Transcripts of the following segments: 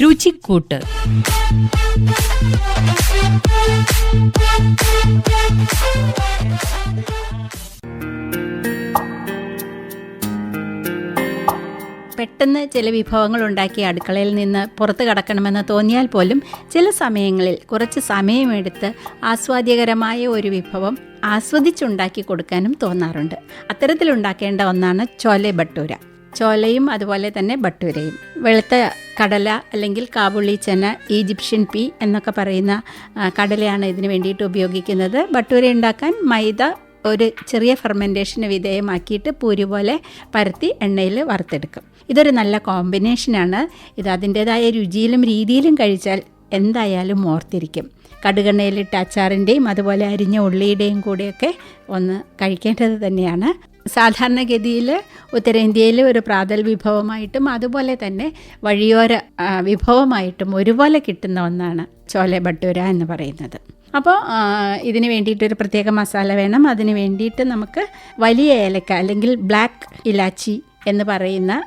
രുചിക്കൂട്ട്. പെട്ടെന്ന് ചില വിഭവങ്ങൾ ഉണ്ടാക്കി അടുക്കളയിൽ നിന്ന് പുറത്ത് കടക്കണമെന്ന് തോന്നിയാൽ പോലും ചില സമയങ്ങളിൽ കുറച്ച് സമയമെടുത്ത് ആസ്വാദ്യകരമായ ഒരു വിഭവം ആസ്വദിച്ചുണ്ടാക്കി കൊടുക്കാനും തോന്നാറുണ്ട്. അത്തരത്തിലുണ്ടാക്കേണ്ട ഒന്നാണ് ചോലെ ബട്ടൂര ചോലയും അതുപോലെ തന്നെ ബട്ടൂരയും വെളുത്ത കടല അല്ലെങ്കിൽ കാബുള്ളി ചെന ഈജിപ്ഷ്യൻ പീ എന്നൊക്കെ പറയുന്ന കടലയാണ് ഇതിന് വേണ്ടിയിട്ട് ഉപയോഗിക്കുന്നത്. ബട്ടൂര ഉണ്ടാക്കാൻ മൈദ ഒരു ചെറിയ ഫെർമെന്റേഷന് വിധേയമാക്കിയിട്ട് പൂരി പോലെ പരത്തി എണ്ണയിൽ വറുത്തെടുക്കും. ഇതൊരു നല്ല കോമ്പിനേഷനാണ് ഇത് അതിന്റേതായ രുചിയിലും രീതിയിലും കഴിച്ചാൽ എന്തായാലും ഓർത്തിരിക്കും. കടുകെണ്ണയിലിട്ട അച്ചാറിന്റെയും അതുപോലെ അരിഞ്ഞ ഉള്ളിയുടെയും കൂടെയൊക്കെ ഒന്ന് കഴിക്കേണ്ടത് തന്നെയാണ്. സാധാരണഗതിയിൽ ഉത്തരേന്ത്യയിൽ ഒരു പ്രാതൽ വിഭവമായിട്ടും അതുപോലെ തന്നെ വഴിയോര വിഭവമായിട്ടും ഒരുപോലെ കിട്ടുന്ന ഒന്നാണ് ചോലെ ഭട്ടൂര എന്ന് പറയുന്നത്. അപ്പോൾ ഇതിന് വേണ്ടിയിട്ടൊരു പ്രത്യേക മസാല വേണം. അതിന് വേണ്ടിയിട്ട് നമുക്ക് വലിയ ഏലക്ക അല്ലെങ്കിൽ ബ്ലാക്ക് ഇലാച്ചി എന്ന് പറയുന്ന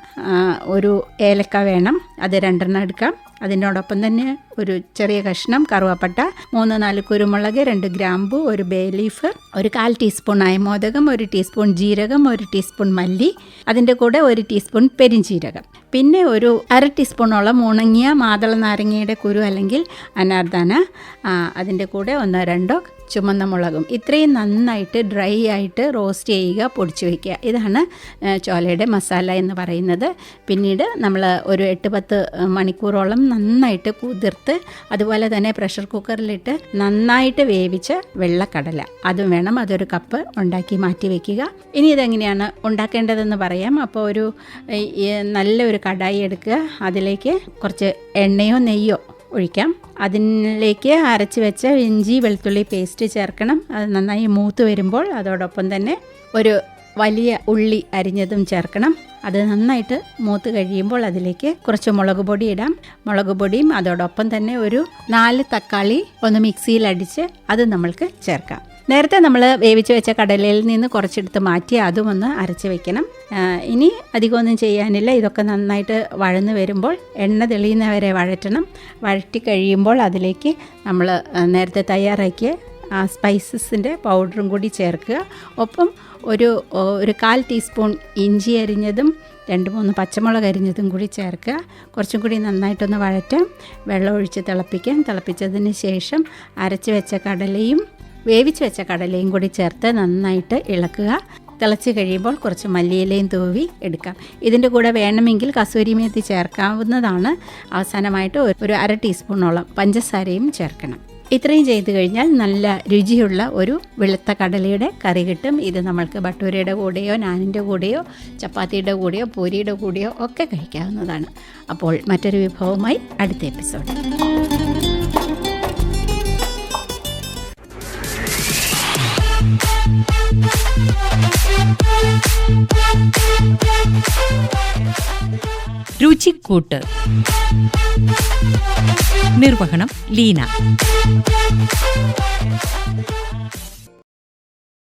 ഒരു ഏലക്ക വേണം. അത് രണ്ടെണ്ണം എടുക്കാം. അതിനോടൊപ്പം തന്നെ ഒരു ചെറിയ കഷ്ണം കറുവപ്പട്ട മൂന്ന് നാല് കുരുമുളക് രണ്ട് ഗ്രാമ്പു ഒരു ബേ ലീഫ് ഒരു കാൽ ടീസ്പൂൺ അയമോദകം ഒരു ടീസ്പൂൺ ജീരകം ഒരു ടീസ്പൂൺ മല്ലി അതിന്റെ കൂടെ ഒരു ടീസ്പൂൺ പെരിഞ്ജീരകം. പിന്നെ ഒരു അര ടീസ്പൂണോളം ഉണങ്ങിയ മാതള നാരങ്ങയുടെ കുരു അല്ലെങ്കിൽ അനാർദാന അതിന്റെ കൂടെ ഒന്നോ രണ്ടോ ചുമന്ന മുളകും. ഇത്രയും നന്നായിട്ട് ഡ്രൈ ആയിട്ട് റോസ്റ്റ് ചെയ്യുക പൊടിച്ചു വയ്ക്കുക ഇതാണ് ചോലയുടെ മസാല എന്ന് പറയുന്നത്. പിന്നീട് നമ്മൾ ഒരു എട്ട് പത്ത് മണിക്കൂറോളം നന്നായിട്ട് കുതിർത്ത് അതുപോലെ തന്നെ പ്രഷർ കുക്കറിലിട്ട് നന്നായിട്ട് വേവിച്ച വെള്ളക്കടല. അതും വേണം അതൊരു കപ്പ് ഉണ്ടാക്കി മാറ്റി വയ്ക്കുക ഇനി ഇതെങ്ങനെയാണ് ഉണ്ടാക്കേണ്ടതെന്ന് പറയാം. അപ്പോൾ ഒരു നല്ലൊരു കടായി എടുക്കുക. അതിലേക്ക് കുറച്ച് എണ്ണയോ നെയ്യോ ഒഴിക്കാം. അതിലേക്ക് അരച്ച് വെച്ച ഇഞ്ചി വെളുത്തുള്ളി പേസ്റ്റ് ചേർക്കണം. അത് നന്നായി മൂത്ത് വരുമ്പോൾ അതോടൊപ്പം തന്നെ ഒരു വലിയ ഉള്ളി അരിഞ്ഞതും ചേർക്കണം. അത് നന്നായിട്ട് മൂത്ത് കഴിയുമ്പോൾ അതിലേക്ക് കുറച്ച് മുളക് പൊടി ഇടാം. മുളക് പൊടിയും അതോടൊപ്പം തന്നെ ഒരു നാല് തക്കാളി ഒന്ന് മിക്സിയിൽ അടിച്ച് അത് നമ്മൾക്ക് ചേർക്കാം. നേരത്തെ നമ്മൾ വേവിച്ച് വെച്ച കടലയിൽ നിന്ന് കുറച്ചെടുത്ത് മാറ്റി അതും ഒന്ന് അരച്ച് വെക്കണം. ഇനി അധികമൊന്നും ചെയ്യാനില്ല. ഇതൊക്കെ നന്നായിട്ട് വഴന്ന് വരുമ്പോൾ എണ്ണ തെളിയുന്നവരെ വഴറ്റണം. വഴറ്റി കഴിയുമ്പോൾ അതിലേക്ക് നമ്മൾ നേരത്തെ തയ്യാറാക്കിയ സ്പൈസസിന്റെ പൗഡറും കൂടി ചേർക്കുക. ഒപ്പം ഒരു ഒരു കാൽ ടീസ്പൂൺ ഇഞ്ചി അരിഞ്ഞതും രണ്ട് മൂന്ന് പച്ചമുളക് അരിഞ്ഞതും കൂടി ചേർക്കുക. കുറച്ചും കൂടി നന്നായിട്ടൊന്ന് വഴറ്റാം. വെള്ളം ഒഴിച്ച് തിളപ്പിക്കാം. തിളപ്പിച്ചതിന് ശേഷം അരച്ച് വെച്ച കടലയും വേവിച്ച് വെച്ച കടലയും കൂടി ചേർത്ത് നന്നായിട്ട് ഇളക്കുക. തിളച്ച് കഴിയുമ്പോൾ കുറച്ച് മല്ലിയിലയും തൂവി എടുക്കാം. ഇതിന്റെ കൂടെ വേണമെങ്കിൽ കസൂരി മേത്തി ചേർക്കാവുന്നതാണ്. അവസാനമായിട്ട് ഒരു- അര ടീസ്പൂണോളം പഞ്ചസാരയും ചേർക്കണം. ഇത്രയും ചെയ്ത് കഴിഞ്ഞാൽ നല്ല രുചിയുള്ള ഒരു വെളുത്ത കടലയുടെ കറി കിട്ടും. ഇത് നമ്മൾക്ക് ഭട്ടൂരയുടെ കൂടെയോ നാനിന്റെ കൂടെയോ ചപ്പാത്തിയുടെ കൂടെയോ പൂരിയുടെ കൂടെയോ ഒക്കെ കഴിക്കാവുന്നതാണ്. അപ്പോൾ മറ്റൊരു വിഭവമായി അടുത്ത എപ്പിസോഡ്. രുചിക്കൂട്ട്. നിർവഹണം ലീന.